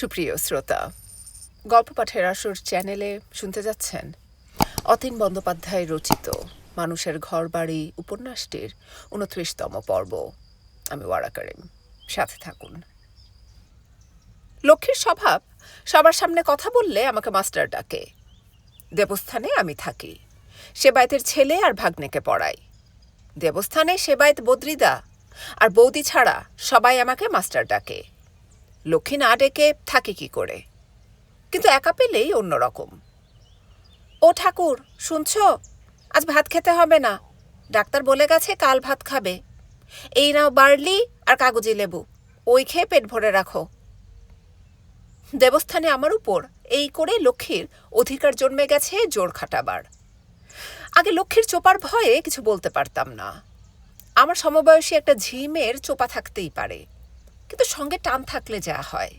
সুপ্রিয় শ্রোতা, গল্প পাঠের আসর চ্যানেলে শুনতে যাচ্ছেন অতীন বন্দ্যোপাধ্যায় রচিত মানুষের ঘর বাড়ি উপন্যাসটির উনত্রিশতম পর্ব। আমি ওয়ারাকারিম সাথে থাকুন। লক্ষ্মীর স্বভাব, সবার সামনে কথা বললে আমাকে মাস্টার ডাকে। দেবস্থানে আমি থাকি, সেবায়তের ছেলে আর ভাগ্নেকে পড়াই। দেবস্থানে সেবায়ত বদ্রিদা, আর বৌদি ছাড়া সবাই আমাকে মাস্টার ডাকে। লক্ষ্মী না ডেকে থাকে কি করে? কিন্তু একা পেলেই অন্যরকম। ও ঠাকুর, শুনছ? আজ ভাত খেতে হবে না। ডাক্তার বলে গেছে কাল ভাত খাবে। এই নাও বার্লি আর কাগজি লেবু। ওই খেয়ে পেট ভরে রাখো। দেবস্থানে আমার উপর এই করে লক্ষ্মীর অধিকার জন্মে গেছে জোর খাটাবার। আগে লক্ষ্মীর চোপার ভয়ে কিছু বলতে পারতাম না। আমার সমবয়সী একটা ঝিমের চোপা থাকতেই পারে। কিন্তু সঙ্গে টান থাকলে যা হয়।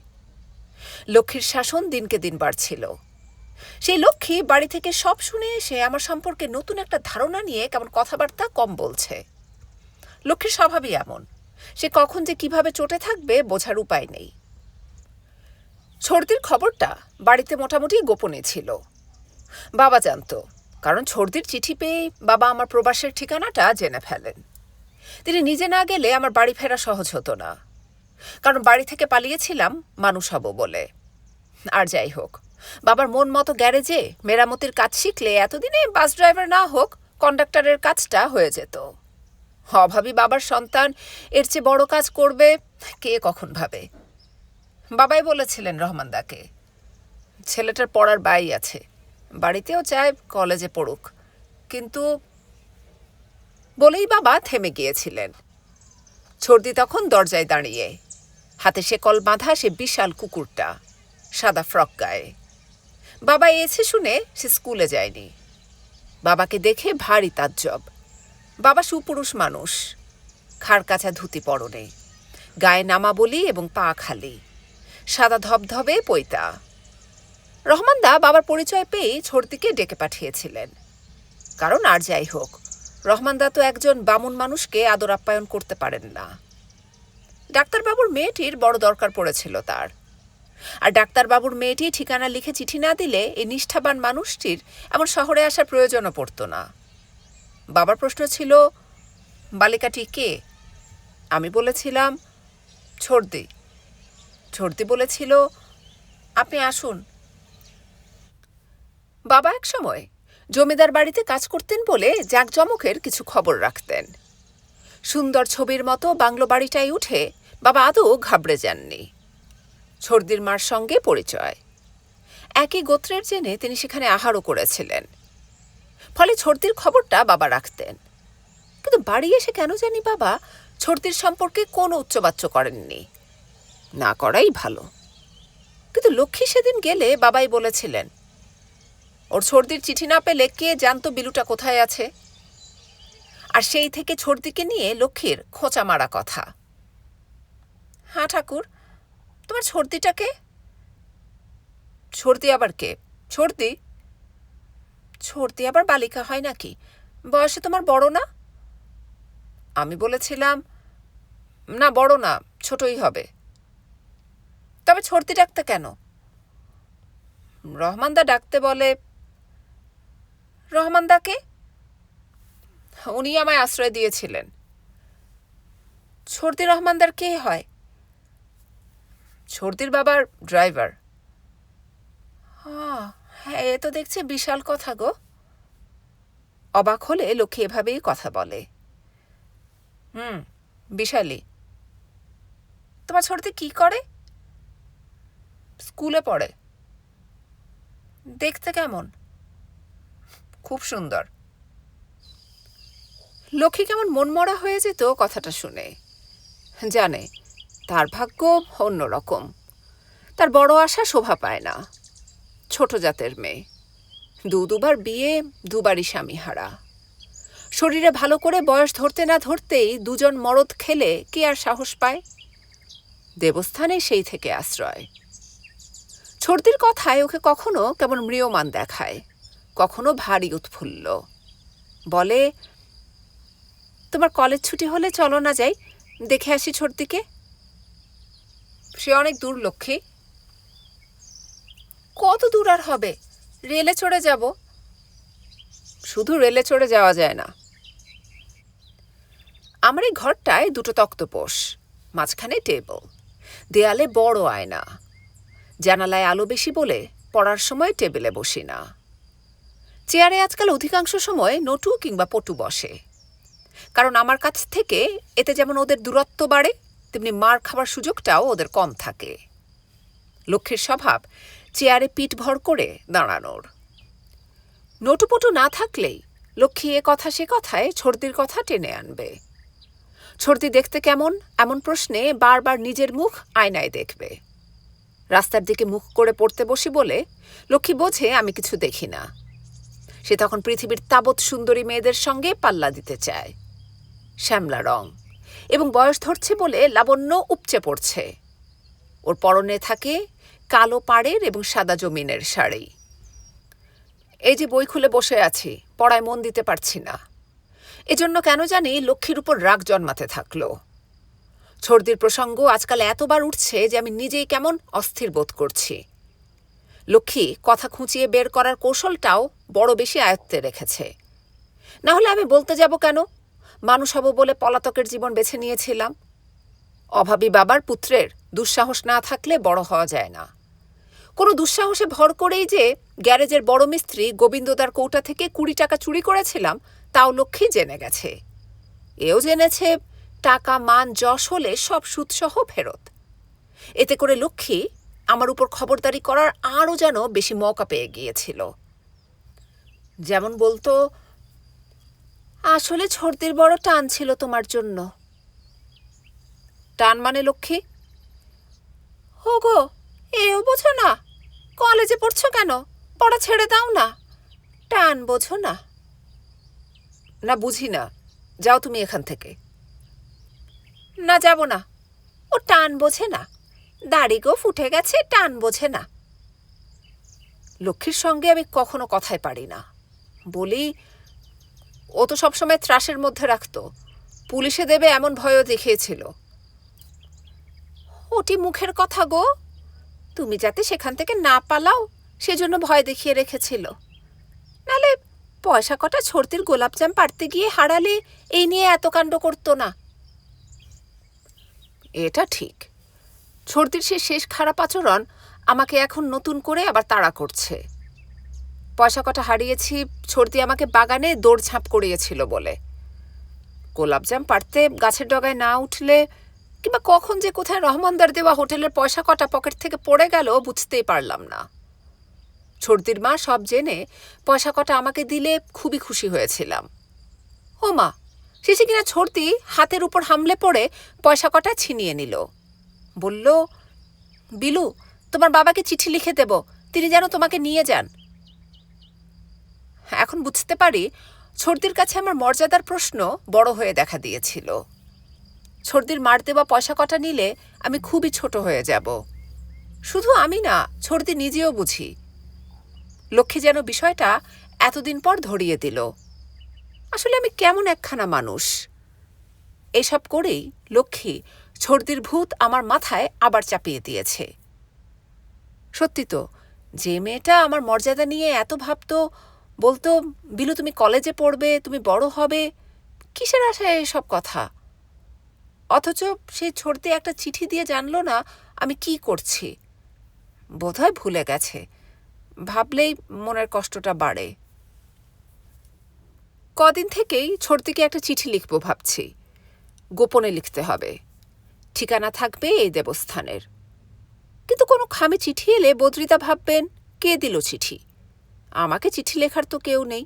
লক্ষ্মীর শাসন দিনকে দিন বাড়ছিল। সেই লক্ষ্মী বাড়ি থেকে সব শুনে এসে আমার সম্পর্কে নতুন একটা ধারণা নিয়ে কেমন কথাবার্তা কম বলছে। লক্ষ্মীর স্বভাবই এমন। সে কখন যে কীভাবে চটে থাকবে বোঝার উপায় নেই। ছর্দির খবরটা বাড়িতে মোটামুটি গোপনে ছিল। বাবা জানতো, কারণ ছর্দির চিঠি পেয়ে বাবা আমার প্রবাসের ঠিকানাটা জেনে ফেলেন। তিনি নিজে না গেলে আমার বাড়ি ফেরা সহজ হতো না। কারণ বাড়ি থেকে পালিয়েছিলাম মানুষ হব বলে। আর যাই হোক, বাবার মন মতো গ্যারেজে মেরামতির কাজ শিখলে এতদিনে বাস ড্রাইভার না হোক কন্ডাক্টরের কাজটা হয়ে যেত। অভাবী বাবার সন্তান এর চেয়ে বড় কাজ করবে কে কখন ভাবে? বাবাই বলেছিলেন রহমানদাকে ছেলেটার পড়ার বাই আছে, বাড়িতেও চায় কলেজে পড়ুক। কিন্তু বলেই বাবা থেমে গিয়েছিলেন। ছর্দি তখন দরজায় দাঁড়িয়ে হাতে সে কল বাঁধা সে বিশাল কুকুরটা, সাদা ফ্রক গায়ে। বাবা এসে শুনে সে স্কুলে যায়নি। বাবাকে দেখে ভারী তাজ্জব। বাবা সুপুরুষ মানুষ, খাড় কাছা ধুতি পরনে, গায়ে নামা বলি এবং পা খালি, সাদা ধবধবে পৈতা। রহমানদা বাবার পরিচয় পেয়ে ছর্দিকে ডেকে পাঠিয়েছিলেন। কারণ আর যাই হোক রহমানদা তো একজন বামুন মানুষকে আদর আপ্যায়ন করতে পারেন না। ডাক্তারবাবুর মেয়েটির বড় দরকার পড়েছিল তার। আর ডাক্তারবাবুর মেয়েটি ঠিকানা লিখে চিঠি না দিলে এই নিষ্ঠাবান মানুষটির এমন শহরে আসার প্রয়োজনও পড়তো না। বাবার প্রশ্ন ছিল, বালিকাটি কে? আমি বলেছিলাম ছর্দি ছর্দি বলেছিল, আপনি আসুন। বাবা এক সময় জমিদার বাড়িতে কাজ করতেন বলে জাঁকজমকের কিছু খবর রাখতেন। সুন্দর ছবির মতো বাংলো বাড়িটায় উঠে বাবা আদৌ ঘাবড়ে যাননি। ছর্দির মার সঙ্গে পরিচয়। একই গোত্রের জেনে তিনি সেখানে আহারও করেছিলেন। ফলে ছর্দির খবরটা বাবা রাখতেন। কিন্তু বাড়ি এসে কেন জানি বাবা ছর্দির সম্পর্কে কোনো উচ্চবাচ্য করেননি। না করাই ভালো। কিন্তু লক্ষ্মী সেদিন গেলে বাবাই বলেছিলেন, ওর ছর্দির চিঠি না পেলে কে জানতো বিলুটা কোথায় আছে? আর সেই থেকে ছর্দিকে নিয়ে লক্ষ্মীর খোঁচা মারা কথা। হ্যাঁ ঠাকুর, তোমার ছর্দিটাকে ছর্দি আবার কে? ছর্দি ছর্দি আবার বালিকা হয় নাকি? বয়সে তোমার বড় না? আমি বলেছিলাম, না বড় না, ছোটই হবে। তবে ছর্দি ডাকতে কেন? রহমানদা ডাকতে বলে রহমানদাকে উনি আমায় আশ্রয় দিয়েছিলেন। ছর্দি রহমানদার কে হয়? ছর্দির বাবার ড্রাইভার। হ্যাঁ এ তো দেখছি বিশাল কথা গো। অবাক হলে লোকে এভাবেই কথা বলে। হুম, বিশালী। তোমার ছর্দি কি করে? স্কুলে পড়ে। দেখতে কেমন? খুব সুন্দর। লক্ষ্মী কেমন মনমরা হয়ে যেত কথাটা শুনে। জানে, তার ভাগ্য অন্যরকম। তার বড় আশা শোভা পায় না। ছোট জাতের মেয়ে। দু দুবার বিয়ে, দুবারই স্বামী হারা শরীরে ভালো করে বয়স ধরতে না ধরতেই দুজন মরদ খেলে কে আর সাহস পায়? দেবস্থানে সেই থেকে আশ্রয়। ছর্দির কথায় ওকে কখনো কেমন ম্রিয়মান দেখায়, কখনো ভারী উৎফুল্ল। বলে তোমার কলেজ ছুটি হলে চলো না যাই। দেখে আসি ছোটদিকে সে অনেক দূর, লক্ষ্মী। কত দূর আর হবে? রেলে চড়ে যাব। শুধু রেলে চড়ে যাওয়া যায় না। আমার এই ঘরটায় দুটো তক্তপোষ, মাঝখানে টেবিল। দেয়ালে বড় আয়না। জানালায় আলো বেশি বলে পড়ার সময় টেবিলে বসি না। চেয়ারে আজকাল অধিকাংশ সময় নটু কিংবা পটু বসে। কারণ আমার কাছ থেকে এতে যেমন ওদের দূরত্ব বাড়ে, তেমনি মার খাবার সুযোগটাও ওদের কম থাকে। লক্ষ্মীর স্বভাব চেয়ারে পিঠ ভর করে দাঁড়ানোর। নটুপটু না থাকলেই লক্ষ্মী এ কথা সে কথায় ছর্দির কথা টেনে আনবে। ছর্দি দেখতে কেমন, এমন প্রশ্নে বারবার নিজের মুখ আয়নায় দেখবে। রাস্তার দিকে মুখ করে পড়তে বসি বলে, লক্ষ্মী বোঝে আমি কিছু দেখি না। সে তখন পৃথিবীর তাবৎ সুন্দরী মেয়েদের সঙ্গে পাল্লা দিতে চায়। শ্যামলা রং। এবং বয়স ধরছে বলে লাবণ্য উপচে পড়ছে। ওর পরনে থাকে কালো পাড়ের এবং সাদা জমিনের শাড়ি। এই যে বই খুলে বসে আছি, পড়ায় মন দিতে পারছি না। এজন্য কেন জানি লক্ষ্মীর উপর রাগ জন্মাতে থাকল। ছর্দির প্রসঙ্গ আজকাল এতবার উঠছে যে আমি নিজেই কেমন অস্থির বোধ করছি। লক্ষ্মী কথা খুঁচিয়ে বের করার কৌশলটাও বড় বেশি আয়ত্তে রেখেছে। না হলে আমি বলতে যাব কেন? মানুষ হব বলে পলাতকের জীবন বেছে নিয়েছিলাম। অভাবী বাবার পুত্রের দুঃসাহস না থাকলে বড় হওয়া যায় না। কোনো দুঃসাহসে ভর করেই যে গ্যারেজের বড় মিস্ত্রি গোবিন্দদার কৌটা থেকে কুড়ি টাকা চুরি করেছিলাম, তাও লক্ষ্মী জেনে গেছে। এও জেনেছে টাকা মান যশ হলে সব সুদসহ ফেরত। এতে করে লক্ষ্মী আমার উপর খবরদারি করার আরও যেন বেশি মৌকা পেয়ে গিয়েছিল। যেমন বলতো আসলে ছর্দির বড় টান ছিল তোমার জন্য। টান মানে লক্ষ্মী? হো গো এও বোঝো না। কলেজে পড়ছো কেন? পড়া ছেড়ে দাও না। টান বোঝো না। না, বুঝি না। যাও তুমি এখান থেকে। না, যাব না। ও টান বোঝে না। দাড়ি গো ফুটে গেছে, টান বোঝে না। লক্ষ্মীর সঙ্গে আমি কখনো কথায় পারি না। বলি ও তো সবসময় ত্রাসের মধ্যে রাখত। পুলিশে দেবে এমন ভয়ও দেখিয়েছিল। ওটি মুখের কথা গো। তুমি যাতে সেখান থেকে না পালাও, সেজন্য ভয় দেখিয়ে রেখেছিল। নালে পয়সা কটা ছর্তির গোলাপজাম পারতে গিয়ে হারালে এই নিয়ে এত কাণ্ড করতো না। এটা ঠিক। ছর্তির সে শেষ খারাপ আচরণ আমাকে এখন নতুন করে আবার তাড়া করছে। পয়সা কটা হারিয়েছি ছর্দি আমাকে বাগানে দৌড়ঝাঁপ করিয়েছিল বলে। গোলাপজাম পারতে গাছের ডগায় না উঠলে কিংবা কখন যে কোথায় রহমানদার দেওয়া হোটেলের পয়সা কটা পকেট থেকে পড়ে গেল বুঝতেই পারলাম না। ছর্দির মা সব জেনে পয়সা কটা আমাকে দিলে খুবই খুশি হয়েছিলাম। ও মা, শেষে কিনা ছর্দি হাতের উপর হামলে পড়ে পয়সা কটা ছিনিয়ে নিল। বলল, বিলু, তোমার বাবাকে চিঠি লিখে দেব, তিনি যেন তোমাকে নিয়ে যান। এখন বুঝতে পারি ছর্দির কাছে আমার মর্যাদার প্রশ্ন বড় হয়ে দেখা দিয়েছিল। ছর্দির মার দেওয়া পয়সা কটা নিলে আমি খুবই ছোট হয়ে যাব। শুধু আমি না ছর্দি নিজেও বুঝি। লক্ষ্মী যেন বিষয়টা এতদিন পর ধরিয়ে দিল। আসলে আমি কেমন একখানা মানুষ? এসব করেই লক্ষ্মী ছর্দির ভূত আমার মাথায় আবার চাপিয়ে দিয়েছে। সত্যি তো, যে মেয়েটা আমার মর্যাদা নিয়ে এত ভাবতো বলতো, বিলু, তুমি কলেজে পড়বে, তুমি বড় হবে। কিসের আশায় এসব কথা? অথচ সেই ছড়তে একটা চিঠি দিয়ে জানলো না, আমি কি করছি? বোধহয় ভুলে গেছে। ভাবলেই মনের কষ্টটা বাড়ে। কদিন থেকেই ছড়তিকে একটা চিঠি লিখব ভাবছি। গোপনে লিখতে হবে। ঠিকানা থাকবে এই দেবস্থানের। কিন্তু কোনো খামে চিঠি এলে বদ্রিতা ভাববেন, কে দিল চিঠি? আমাকে চিঠি লেখার তো কেউ নেই।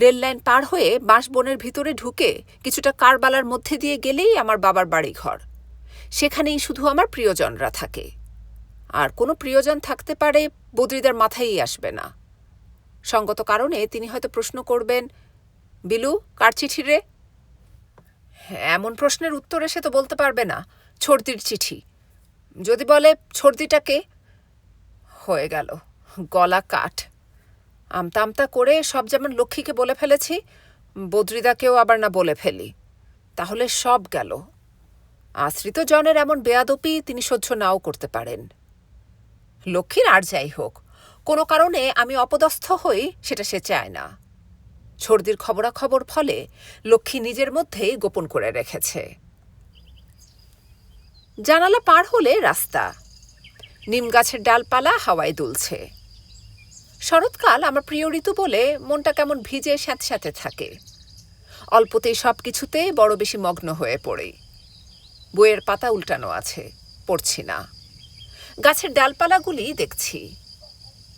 রেললাইন পার হয়ে বাঁশবনের ভিতরে ঢুকে কিছুটা কারবালার মধ্যে দিয়ে গেলেই আমার বাবার বাড়ি ঘর সেখানেই শুধু আমার প্রিয়জনরা থাকে। আর কোনো প্রিয়জন থাকতে পারে বদ্রিদার মাথায়ই আসবে না। সঙ্গত কারণে তিনি হয়তো প্রশ্ন করবেন, বিলু, কার চিঠি রে? এমন প্রশ্নের উত্তরে সে তো বলতে পারবে না ছর্দির চিঠি। যদি বলে ছর্দিটাকে হয়ে গেল, গলা কাঠ। আমতা আমতা করে সব যেমন লক্ষ্মীকে বলে ফেলেছি, বদ্রিদাকেও আবার না বলে ফেলি। তাহলে সব গেল। আশ্রিত জনের এমন বেয়াদপি তিনি সহ্য নাও করতে পারেন। লক্ষ্মীর আর যাই হোক, কোনো কারণে আমি অপদস্থ হই সেটা সে চায় না। সর্দির খবরাখবর ফলে লক্ষ্মী নিজের মধ্যেই গোপন করে রেখেছে। জানালা পার হলে রাস্তা। নিম গাছের ডালপালা হাওয়ায় দুলছে। শরৎকাল আমার প্রিয় ঋতু বলে মনটা কেমন ভিজে স্যাঁতস্যাঁতে থাকে। অল্পতেই সব কিছুতে বড় বেশি মগ্ন হয়ে পড়ি। বইয়ের পাতা উল্টানো আছে, পড়ছি না। গাছের ডালপালাগুলি দেখছি।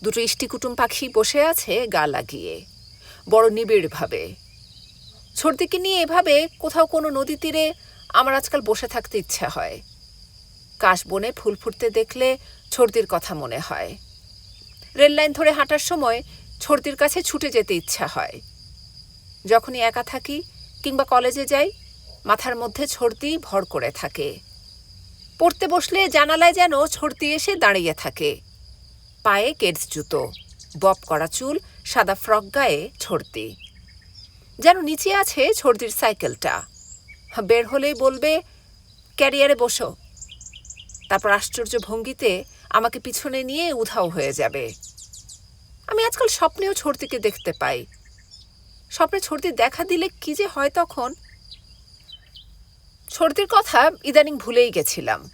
দুটো ইষ্টিকুটুম পাখি বসে আছে গা লাগিয়ে, বড় নিবিড়ভাবে। সর্দিকে নিয়ে এভাবে কোথাও কোনো নদী তীরে আমার আজকাল বসে থাকতে ইচ্ছা হয়। কাশবনে ফুল ফুটতে দেখলে ছর্দির কথা মনে হয়। রেললাইন ধরে হাঁটার সময় ছর্দির কাছে ছুটে যেতে ইচ্ছা হয়। যখনই একা থাকি কিংবা কলেজে যাই, মাথার মধ্যে ছর্দি ভর করে থাকে। পড়তে বসলে জানালায় যেন ছর্দি এসে দাঁড়িয়ে থাকে। পায়ে কেডস জুতো, বপ করা চুল, সাদা ফ্রক গায়ে ছর্দি যেন নিচে আছে ছর্দির সাইকেলটা। বের হলেই বলবে, ক্যারিয়ারে বসো। তারপর আশ্চর্য ভঙ্গিতে আমাকে পিছনে নিয়ে উধাও হয়ে যাবে। আমি আজকাল স্বপ্নেও ছর্দিকে দেখতে পাই। স্বপ্নে ছর্দি দেখা দিলে কি যে হয় তখন? ছর্দির কথা ইদানিং ভুলেই গেছিলাম।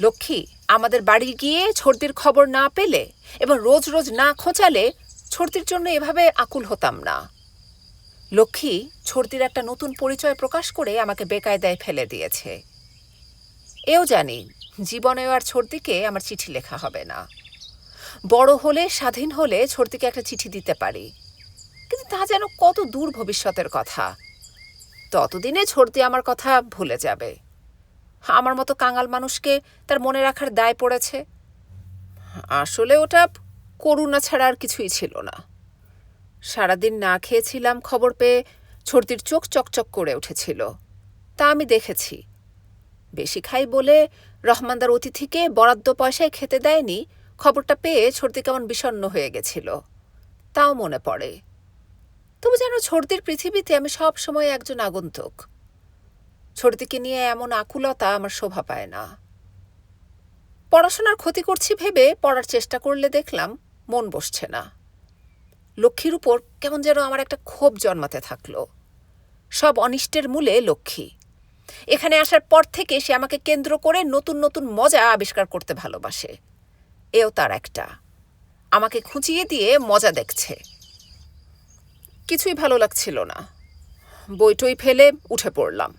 লক্ষ্মী, আমাদের বাড়ি গিয়ে ছর্দির খবর না পেলে এবং রোজ রোজ না খোঁচালে ছর্দির জন্য এভাবে আকুল হতাম না। লক্ষ্মী ছর্দির একটা নতুন পরিচয় প্রকাশ করে আমাকে বেকায়দায় ফেলে দিয়েছে। এও জানি জীবনেও আর ছর্দিকে আমার চিঠি লেখা হবে না। বড় হলে, স্বাধীন হলে ছর্দিকে একটা চিঠি দিতে পারি। কিন্তু তা যেন কত দূর ভবিষ্যতের কথা। ততদিনে ছর্দি আমার কথা ভুলে যাবে। আমার মতো কাঙাল মানুষকে তার মনে রাখার দায় পড়েছে। আসলে ওটা করুণা ছাড়া আর কিছুই ছিল না। সারাদিন না খেয়েছিলাম খবর পেয়ে ছর্দির চোখ চকচক করে উঠেছিল। তা আমি দেখেছি। বেশি খাই বলে রহমানদার অতিথিকে বরাদ্দ পয়সায় খেতে দেয়নি খবরটা পেয়ে ছর্দি কেমন বিষণ্ণ হয়ে গেছিল। তাও মনে পড়ে। তবু যেন ছর্দির পৃথিবীতে আমি সব সময় একজন আগন্তুক। ছর্দিকে নিয়ে এমন আকুলতা আমার শোভা পায় না। পড়াশোনার ক্ষতি করছি ভেবে পড়ার চেষ্টা করলে দেখলাম মন বসছে না। লক্ষ্মীর উপর কেমন যেন আমার একটা ক্ষোভ জন্মাতে থাকল। সব অনিষ্টের মূলে লক্ষ্মী। এখানে আসার পর থেকে সে আমাকে কেন্দ্র করে নতুন নতুন মজা আবিষ্কার করতে ভালোবাসে। এও তার একটা। আমাকে খুঁচিয়ে দিয়ে মজা দেখছে। কিছুই ভালো লাগছিল না। বইটই ফেলে উঠে পড়লাম।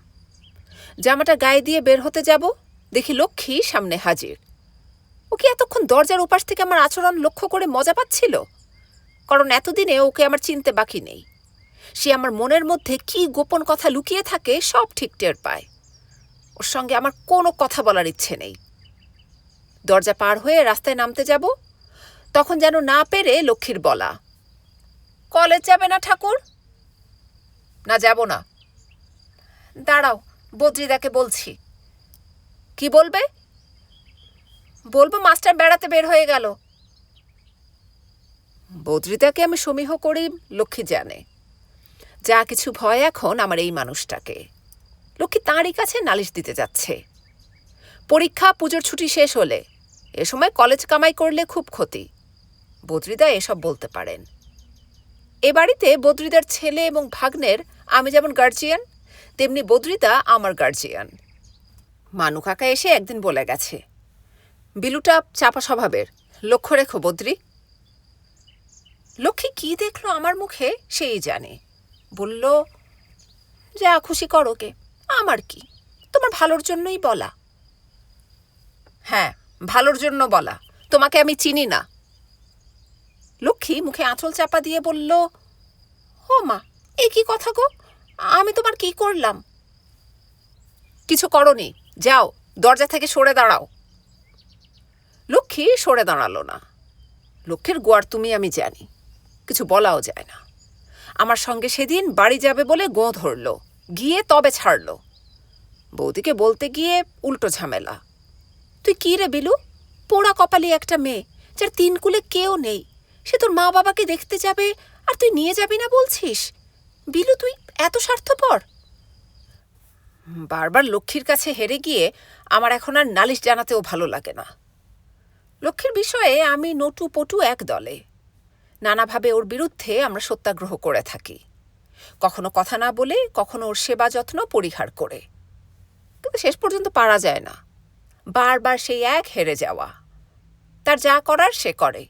জামাটা গায়ে দিয়ে বের হতে যাব? দেখি লক্ষ্মী সামনে হাজির। ও কি এতক্ষণ দরজার উপাস থেকে আমার আচরণ লক্ষ্য করে মজা পাচ্ছিল? কারণ এতদিনে ওকে আমার চিনতে বাকি নেই। সে আমার মনের মধ্যে কি গোপন কথা লুকিয়ে থাকে সব ঠিক টের পায়। ওর সঙ্গে আমার কোনো কথা বলার ইচ্ছে নেই। দরজা পার হয়ে রাস্তায় নামতে যাব, তখন যেন না পেরে লক্ষ্মীর বলা। কলেজ যাবে না ঠাকুর? না, যাব না। দাঁড়াও, বদ্রিদাকে বলছি। কি বলবে? বলব মাস্টার বেড়াতে বের হয়ে গেল। বদ্রিদাকে আমি সমীহ করি, লক্ষ্মী জানে। যা কিছু ভয় এখন আমার এই মানুষটাকে। লক্ষ্মী তাঁরই কাছে নালিশ দিতে যাচ্ছে। পরীক্ষা, পুজোর ছুটি শেষ হলে এ সময় কলেজ কামাই করলে খুব ক্ষতি। বদ্রিদা এসব বলতে পারেন। এ বাড়িতে বদ্রিদার ছেলে এবং ভাগ্নের আমি যেমন গার্জিয়ান তেমনি বদ্রিদা আমার গার্জিয়ান মানু কাকা এসে একদিন বলে গেছে, বিলুটা চাপা স্বভাবের, লক্ষ্য রেখো বদ্রি। লক্ষ্মী কি দেখল আমার মুখে সেই জানে। বলল, যা খুশি করো কে আমার কি? তোমার ভালোর জন্যই বলা। হ্যাঁ ভালোর জন্য বলা। তোমাকে আমি চিনি না। লক্ষ্মী মুখে আঁচল চাপা দিয়ে বলল, ও মা, এ কি কথা গো? আমি তোমার কি করলাম? কিছু করনি। যাও, দরজা থেকে সরে দাঁড়াও। লক্ষ্মী সরে দাঁড়াল না। লক্ষ্মীর গোয়ার তুমি আমি জানি, কিছু বলাও যায় না। আমার সঙ্গে সেদিন বাড়ি যাবে বলে গোঁ ধরল, গিয়ে তবে ছাড়ল। বৌদিকে বলতে গিয়ে উল্টো ঝামেলা। তুই কি রে বিলু? পোড়া কপালি একটা মেয়ে, যার তিন কুলে কেউ নেই। সে তোর মা বাবাকে দেখতে যাবে আর তুই নিয়ে যাবি না বলছিস? বিলু, তুই এত স্বার্থপর। বারবার লক্ষ্মীর কাছে হেরে গিয়ে আমার এখন আর নালিশ জানাতেও ভালো লাগে না। লক্ষ্মীর বিষয়ে আমি নটু পটু এক দলে। নানাভাবে ওর বিরুদ্ধে আমরা সত্যাগ্রহ করে থাকি। কখনো কথা না বলে, কখনো ওর সেবা যত্ন পরিহার করে। কিন্তু শেষ পর্যন্ত পারা যায় না। বারবার সেই এক হেরে যাওয়া। তার যা করার সে করে।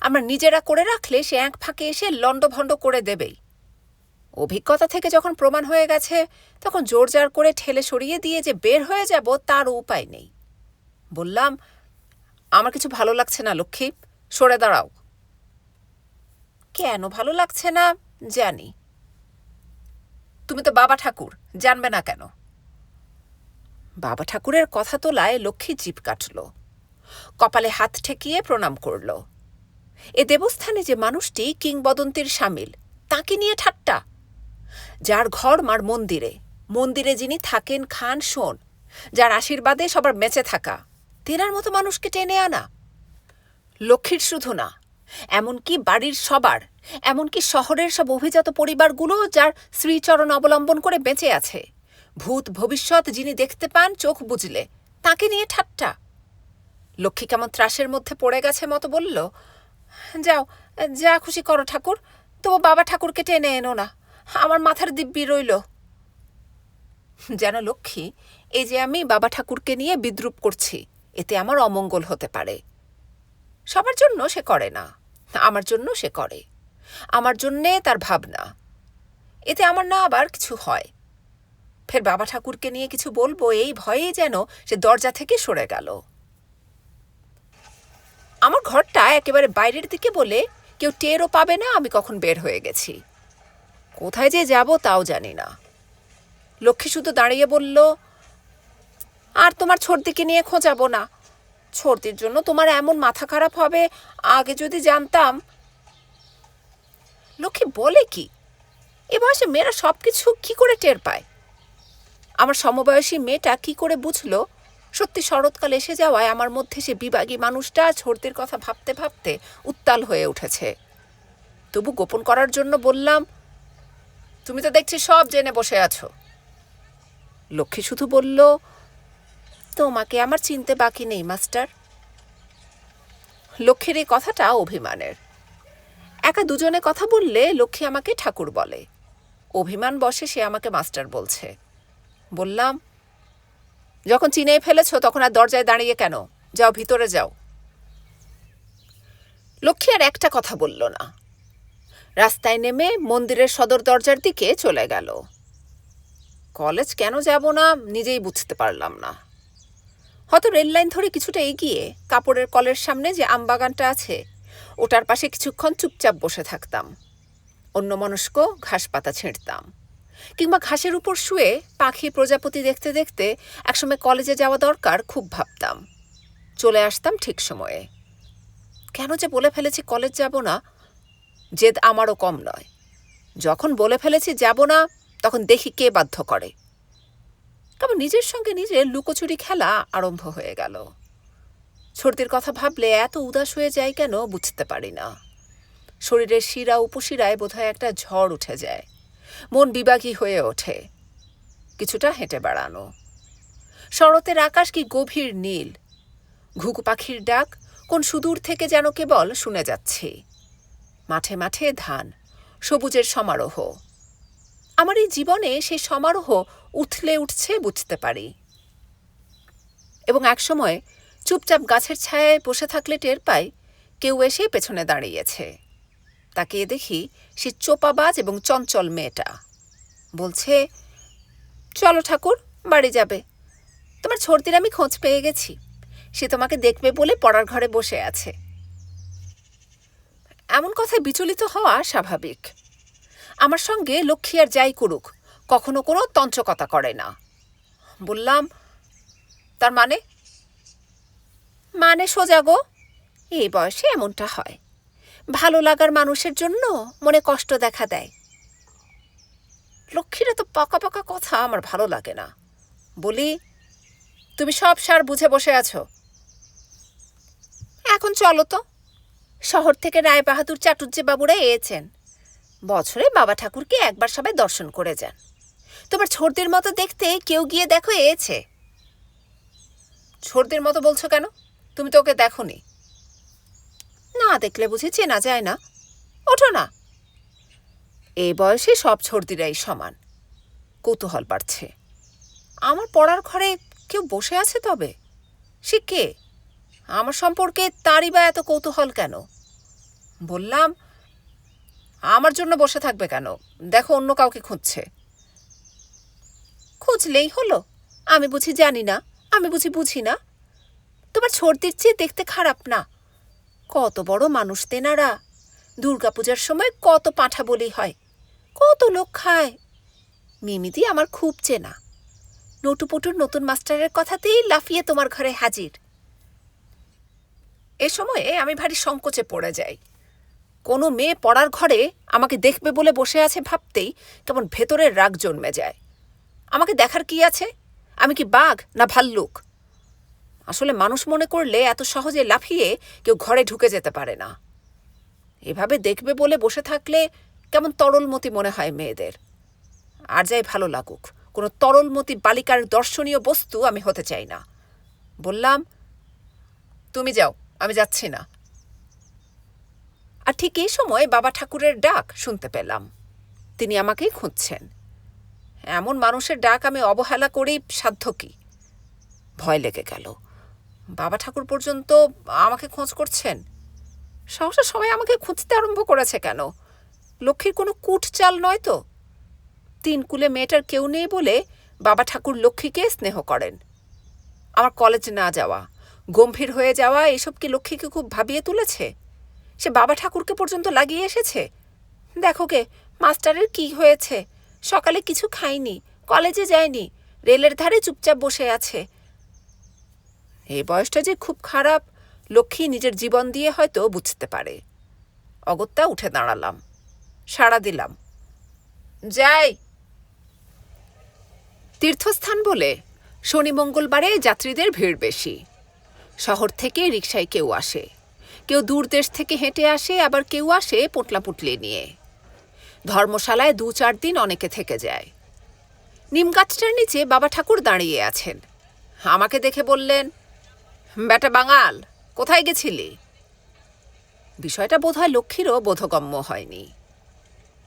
আমরা নিজেরা করে রাখলে সে এক ফাঁকে এসে লণ্ডভণ্ড করে দেবেই। অভিজ্ঞতা থেকে যখন প্রমাণ হয়ে গেছে, তখন জোর জার করে ঠেলে সরিয়ে দিয়ে যে বের হয়ে যাব, তার উপায় নেই। বললাম, আমার কিছু ভালো লাগছে না, লক্ষ্মী। সরে দাঁড়াও। কেন ভালো লাগছে না? জানি। তুমি তো বাবা ঠাকুর, জানবে না কেন? বাবা ঠাকুরের কথা তোলায় লক্ষ্মী জিপ কাটল। কপালে হাত ঠেকিয়ে প্রণাম করল। এ দেবস্থানে যে মানুষটি কিংবদন্তির সামিল, তাকে নিয়ে ঠাট্টা। যার ঘর মার মন্দিরে মন্দিরে যিনি থাকেন খান শোন যার আশীর্বাদে সবার বেঁচে থাকা, তেনার মতো মানুষকে টেনে আনা। লক্ষ্মীর শুধু না এমনকি বাড়ির সবার, এমনকি শহরের সব অভিজাত পরিবারগুলো যার শ্রীচরণ অবলম্বন করে বেঁচে আছে। ভূত ভবিষ্যৎ যিনি দেখতে পান, চোখ বুঝলে তাকে নিয়ে ঠাট্টা। লক্ষ্মী কেমন ত্রাসের মধ্যে পড়ে গেছে মতো বলল, যাও, যা খুশি করো ঠাকুর, তবু বাবা ঠাকুরকে টেনে এনো না, আমার মাথার দিব্যি রইল। যেন লক্ষ্মী, এই যে আমি বাবা ঠাকুরকে নিয়ে বিদ্রুপ করছি, এতে আমার অমঙ্গল হতে পারে। সবার জন্য সে করে না, আমার জন্য সে করে। আমার জন্যে তার ভাবনা। এতে আমার না আবার কিছু হয়। ফের বাবা ঠাকুরকে নিয়ে কিছু বলব, এই ভয়েই যেন সে দরজা থেকে সরে গেল। আমার ঘরটা একেবারে বাইরের দিকে বলে কেউ টেরও পাবে না, আমি কখন বের হয়ে গেছি। কোথায় যে যাব তাও জানি না। লক্ষ্মী শুধু দাঁড়িয়ে বলল, আর তোমার ছর্দিকে নিয়ে খোঁজাবো না। ছর্দির জন্য তোমার এমন মাথা খারাপ হবে, আগে যদি জানতাম। লক্ষ্মী বলে কি? এ বয়সে মেয়েরা সব কিছু কী করে টের পায়? আমার সমবয়সী মেয়েটা কি করে বুঝলো? সত্যি শরৎকাল এসে যাওয়ায় আমার মধ্যে সে বিভাগী মানুষটা ছোটদের কথা ভাবতে ভাবতে উত্তাল হয়ে উঠেছে। তবু গোপন করার জন্য বললাম, তুমি তো দেখছি সব জেনে বসে আছো। লক্ষ্মী শুধু বলল, তোমাকে আমার চিনতে বাকি নেই, মাস্টার। লক্ষ্মীর এই কথাটা অভিমানের। একা দুজনে কথা বললে লক্ষ্মী আমাকে ঠাকুর বলে। অভিমান বসে সে আমাকে মাস্টার বলছে। বললাম, যখন চিনে ফেলেছ, তখন আর দরজায় দাঁড়িয়ে কেন? যাও, ভিতরে যাও। লক্ষ্মী আর একটা কথা বলল না। রাস্তায় নেমে মন্দিরের সদর দরজার দিকে চলে গেল। কলেজ কেন যাব না, নিজেই বুঝতে পারলাম না। হয়তো রেল লাইন ধরে কিছুটা এগিয়ে কাপড়ের কলের সামনে যে আমবাগানটা আছে, ওটার পাশে কিছুক্ষণ চুপচাপ বসে থাকতাম। অন্য মনস্ক ঘাস পাতা ছিঁড়তাম। কিংবা ঘাসের উপর শুয়ে পাখি প্রজাপতি দেখতে দেখতে একসময় কলেজে যাওয়া দরকার খুব ভাবতাম। চলে আসতাম ঠিক সময়ে। কেন যে বলে ফেলেছি কলেজ যাব না, জেদ আমারও কম নয়। যখন বলে ফেলেছি যাব না, তখন দেখি কে বাধ্য করে। কেমন নিজের সঙ্গে নিজে লুকোচুরি খেলা আরম্ভ হয়ে গেল। সর্দির কথা ভাবলে এত উদাস হয়ে যায় কেন বুঝতে পারি না। শরীরের শিরা উপশিরায় বোধহয় একটা ঝড় উঠে যায়। মন বিবাগী হয়ে ওঠে। কিছুটা হেঁটে বেড়ানো। শরতের আকাশ কি গভীর নীল? ঘুঘু পাখির ডাক কোন সুদূর থেকে যেন কেবল শুনে যাচ্ছি। মাঠে মাঠে ধান, সবুজের সমারোহ। আমার এই জীবনে সেই সমারোহ উথলে উঠছে বুঝতে পারি। এবং একসময় চুপচাপ গাছের ছায়ায় বসে থাকলে টের পাই কেউ এসে পেছনে দাঁড়িয়েছে। তাকিয়ে দেখি সে চোপাবাজ এবং চঞ্চল মেয়েটা। বলছে, চলো ঠাকুর, বাড়ি যাবে। তোমার ছর্দির আমি খোঁজ পেয়ে গেছি। সে তোমাকে দেখবে বলে পড়ার ঘরে বসে আছে। এমন কথায় বিচলিত হওয়া স্বাভাবিক। আমার সঙ্গে লক্ষ্মী আর যাই করুক, কখনো কোনো তঞ্চকতা করে না। বললাম, তার মানে? মানে সোজা গো, এই বয়সে এমনটা হয়। ভালো লাগার মানুষের জন্য মনে কষ্ট দেখা দেয়। লক্ষ্মীরা তো পাকা পাকা কথা আমার ভালো লাগে না। বলি, তুমি সব সার বুঝে বসে আছো? এখন চলো তো। শহর থেকে রায় বাহাদুর চাটুর্যে বাবুরা এয়েছেন বছরে বাবা ঠাকুরকে একবার সবাই দর্শন করে যান। তোমার ছোটদের মতো দেখতে কেউ গিয়ে দেখো এয়েছে ছোটদের মতো বলছো কেন? তুমি তো ওকে দেখো না দেখলে বুঝি চেনা যায় না। ওঠো না। এই বয়সে সব ছর্দিরাই সমান। কৌতূহল বাড়ছে। আমার পড়ার ঘরে কেউ বসে আছে তবে? সে কে? আমার সম্পর্কে তারই বা এত কৌতূহল কেন? বললাম, আমার জন্য বসে থাকবে কেন? দেখো অন্য কাউকে খুঁজছে। খুঁজলেই হলো। আমি বুঝি জানি না, আমি বুঝি বুঝি না। তোমার ছর্দির চেয়ে দেখতে খারাপ না। কত বড় মানুষ তেনারা। দুর্গাপূজার সময় কত পাঁঠা বলি হয়, কত লোক খায়। মিমিদি আমার খুব চেনা। নটুপটুর নতুন মাস্টারের কথাতেই লাফিয়ে তোমার ঘরে হাজির। এ সময়ে আমি ভারী সংকোচে পড়ে যাই। কোনো মেয়ে পড়ার ঘরে আমাকে দেখবে বলে বসে আছে ভাবতেই কেমন ভেতরের রাগ জন্মে যায়। আমাকে দেখার কি আছে? আমি কি বাঘ না ভাল্লুক? আসলে মানুষ মনে করলে এত সহজে লাফিয়ে কেউ ঘরে ঢুকে যেতে পারে না। এভাবে দেখবে বলে বসে থাকলে কেমন তরলমতি মনে হয় মেয়েদের। আর যাই ভালো লাগুক, কোনো তরলমতি বালিকার দর্শনীয় বস্তু আমি হতে চাই না। বললাম, তুমি যাও, আমি যাচ্ছি না। আর ঠিক এই সময় বাবা ঠাকুরের ডাক শুনতে পেলাম। তিনি আমাকেই খুঁজছেন। এমন মানুষের ডাক আমি অবহেলা করি সাধ্য কি? ভয় লেগে গেল। বাবা ঠাকুর পর্যন্ত আমাকে খোঁজ করছেন? সহসা সবাই আমাকে খুঁজতে আরম্ভ করেছে কেন? লক্ষ্মীর কোনো কুট চাল নয় তো? তিন কুলে মেয়েটার কেউ নেই বলে বাবা ঠাকুর লক্ষ্মীকে স্নেহ করেন। আমার কলেজে না যাওয়া, গম্ভীর হয়ে যাওয়া, এসব কি লক্ষ্মীকে খুব ভাবিয়ে তুলেছে? সে বাবা ঠাকুরকে পর্যন্ত লাগিয়ে এসেছে? দেখো কে মাস্টারের কি হয়েছে? সকালে কিছু খাইনি, কলেজে যায়নি, রেলের ধারে চুপচাপ বসে আছে। এই বয়সটা যে খুব খারাপ, লক্ষ্মী নিজের জীবন দিয়ে হয়তো বুঝতে পারে। অগত্যা উঠে দাঁড়ালাম, সাড়া দিলাম। যাই। তীর্থস্থান বলে শনি মঙ্গলবারে যাত্রীদের ভিড় বেশি। শহর থেকে রিক্সায় কেউ আসে। কেউ দূর দেশ থেকে হেঁটে আসে, আবার কেউ আসে পোটলাপুটলি নিয়ে। ধর্মশালায় দু চার দিন অনেকে থেকে যায়। নিম গাছটার নিচে বাবা ঠাকুর দাঁড়িয়ে আছেন। আমাকে দেখে বললেন বেটা বাঙাল, কোথায় গেছিলি? বিষয়টা বোধহয় লক্ষ্মীরও বোধগম্য হয়নি।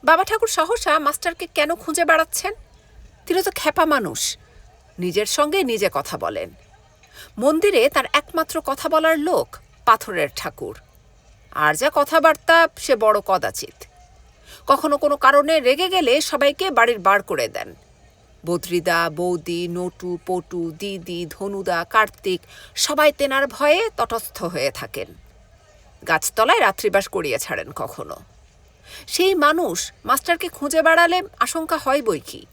বাবা ঠাকুর সহসা মাস্টারকে কেন খুঁজে বেড়াচ্ছেন? তিনি তো খ্যাপা মানুষ, নিজের সঙ্গে নিজে কথা বলেন। মন্দিরে তার একমাত্র কথা বলার লোক পাথরের ঠাকুর। আর যা কথাবার্তা, সে বড় কদাচিত কখনো কোনো কারণে রেগে গেলে সবাইকে বাড়ির বার করে দেন। বদ্রিদা, বৌদি, নটু, পটু, দিদি, ধনুদা, কার্তিক সবাই তেনার ভয়ে তটস্থ হয়ে থাকেন। গাছতলায় রাত্রিবাস করিয়ে ছাড়েন কখনো। সেই মানুষ মাস্টারকে খুঁজে বেড়ালে আশঙ্কা হয় বই কি।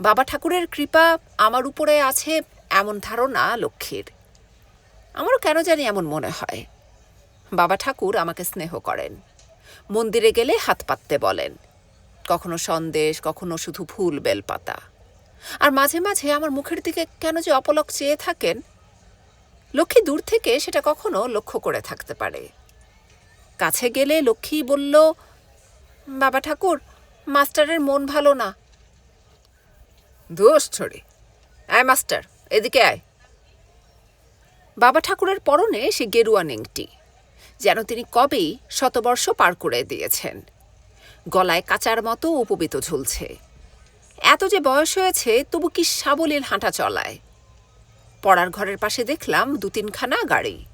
বাবা ঠাকুরের কৃপা আমার উপরে আছে এমন ধারণা লক্ষ্মীর। আমারও কেন জানি এমন মনে হয়। বাবা ঠাকুর আমাকে স্নেহ করেন। মন্দিরে গেলে হাত পাততে বলেন। কখনো সন্দেশ, কখনো শুধু ফুল বেলপাতা। আর মাঝে মাঝে আমার মুখের দিকে কেন যে অপলক চেয়ে থাকেন? লক্ষ্মী দূর থেকে সেটা কখনো লক্ষ্য করে থাকতে পারে। কাছে গেলে লক্ষ্মী বলল, বাবা ঠাকুর, মাস্টারের মন ভালো না। দোষ ছড়ি। আয় মাস্টার, এদিকে আয়। বাবা ঠাকুরের পরনে সে গেরুয়া নেংটি, যেন তিনি কবেই শতবর্ষ পার করে দিয়েছেন। গলায় কাচার মতো উপবিত ঝুলছে। এত যে বয়স হয়েছে, তবু কি সাবলীল হাঁটা চলায়? পড়ার ঘরের পাশে দেখলাম দু তিনখানা গাড়ি।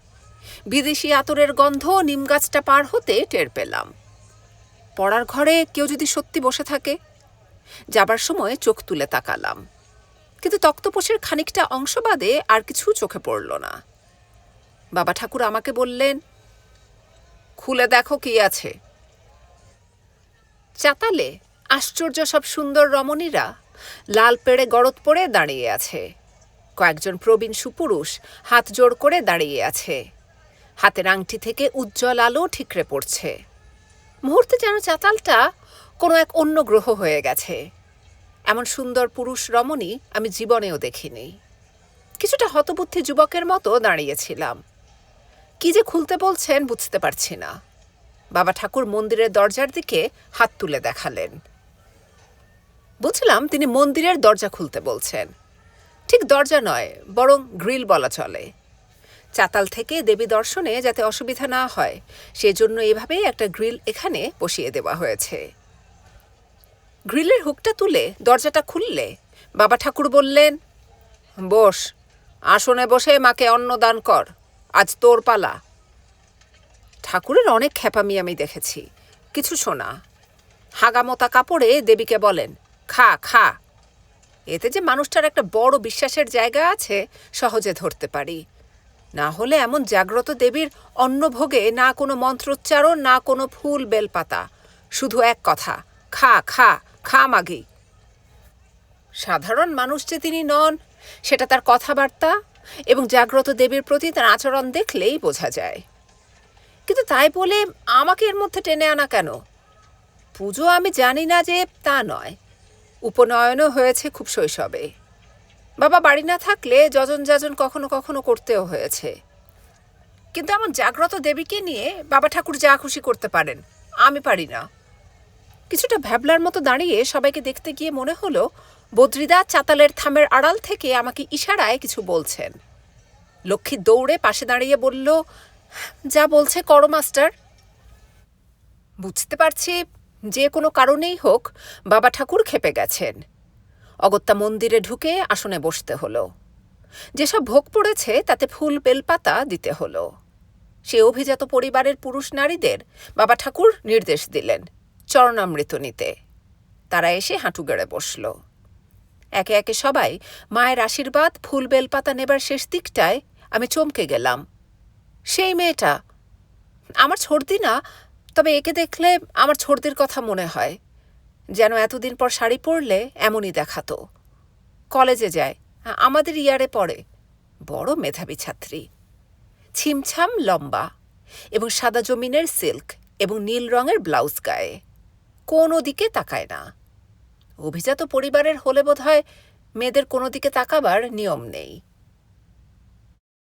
বিদেশি আতরের গন্ধ নিম গাছটা পার হতে টের পেলাম। পড়ার ঘরে কেউ যদি সত্যি বসে থাকে, যাবার সময় চোখ তুলে তাকালাম। কিন্তু তক্তপোষের খানিকটা অংশ বাদে আর কিছু চোখে পড়ল না। বাবা ঠাকুর আমাকে বললেন, খুলে দেখো কি আছে। চাতালে আশ্চর্য সব সুন্দর রমণীরা লাল পেড়ে গড়ত পড়ে দাঁড়িয়ে আছে। কয়েকজন প্রবীণ সুপুরুষ হাত জোড় করে দাঁড়িয়ে আছে। হাতের আংটি থেকে উজ্জ্বল আলো ঠিকরে পড়ছে। মুহূর্তে যেন চাতালটা কোনো এক অন্য গ্রহ হয়ে গেছে। এমন সুন্দর পুরুষ রমণী আমি জীবনেও দেখিনি। কিছুটা হতবুদ্ধি যুবকের মতো দাঁড়িয়েছিলাম। কি যে খুলতে বলছেন বুঝতে পারছি না। বাবা ঠাকুর মন্দিরের দরজার দিকে হাত তুলে দেখালেন। বুঝলাম তিনি মন্দিরের দরজা খুলতে বলছেন। ঠিক দরজা নয়, বরং গ্রিল বলা চলে। চাতাল থেকে দেবী দর্শনে যাতে অসুবিধা না হয়, সেজন্য এভাবেই একটা গ্রিল এখানে বসিয়ে দেওয়া হয়েছে। গ্রিলের হুকটা তুলে দরজাটা খুললে বাবা ঠাকুর বললেন, বস, আসনে বসে মাকে অন্ন দান কর, আজ তোর পালা। ঠাকুরের অনেক খ্যাপামি আমি দেখেছি। কিছু শোনা। হাগামতা কাপড়ে দেবীকে বলেন, খা খা। এতে যে মানুষটার একটা বড় বিশ্বাসের জায়গা আছে, সহজে ধরতে পারি। না হলে এমন জাগ্রত দেবীর অন্নভোগে না কোনো মন্ত্রোচ্চারণ, না কোনো ফুল বেলপাতা। শুধু এক কথা, খা খা খা মাগি। সাধারণ মানুষ যে তিনি নন, সেটা তার কথাবার্তা এবং জাগ্রত দেবীর প্রতি তার আচরণ দেখলেই বোঝা যায়। কিন্তু তাই বলে আমাকে এর মধ্যে টেনে আনা কেন? পুজো আমি জানি না যে তা নয়। উপনয়নও হয়েছে খুব শৈশবে। বাবা বাড়ি না থাকলে যজন যাজন কখনো কখনো করতেও হয়েছে। কিন্তু এমন জাগ্রত দেবীকে নিয়ে বাবা ঠাকুর যা খুশি করতে পারেন, আমি পারি না। কিছুটা ভ্যাবলার মতো দাঁড়িয়ে সবাইকে দেখতে গিয়ে মনে হলো, বদ্রিদা চাতালের থামের আড়াল থেকে আমাকে ইশারায় কিছু বলছেন। লক্ষ্মী দৌড়ে পাশে দাঁড়িয়ে বলল যা বলছে করো মাস্টার বুঝতে পারছি যে কোনো কারণেই হোক বাবা ঠাকুর খেপে গেছেন। অগত্যা মন্দিরে ঢুকে আসনে বসতে হলো। যেসব ভোগ পড়েছে তাতে ফুল বেলপাতা দিতে হলো। সে অভিজাত পরিবারের পুরুষ নারীদের বাবা ঠাকুর নির্দেশ দিলেন চরণামৃত নিতে। তারা এসে হাঁটু গেড়ে বসল। একে একে সবাই মায়ের আশীর্বাদ, ফুল বেলপাতা নেবার শেষ দিকটায় আমি চমকে গেলাম। সেই মেয়েটা। আমার ছর্দি না, তবে একে দেখলে আমার ছর্দির কথা মনে হয়। যেন এতদিন পর শাড়ি পরলে এমনই দেখাতো। কলেজে যায়, আমাদের ইয়ারে পড়ে। বড় মেধাবী ছাত্রী। ছিমছাম লম্বা এবং সাদা জমিনের সিল্ক এবং নীল রঙের ব্লাউজ গায়ে। কোনো দিকে তাকায় না। অভিজাত পরিবারের হলে বোধহয় মেয়েদের কোনো দিকে তাকাবার নিয়ম নেই।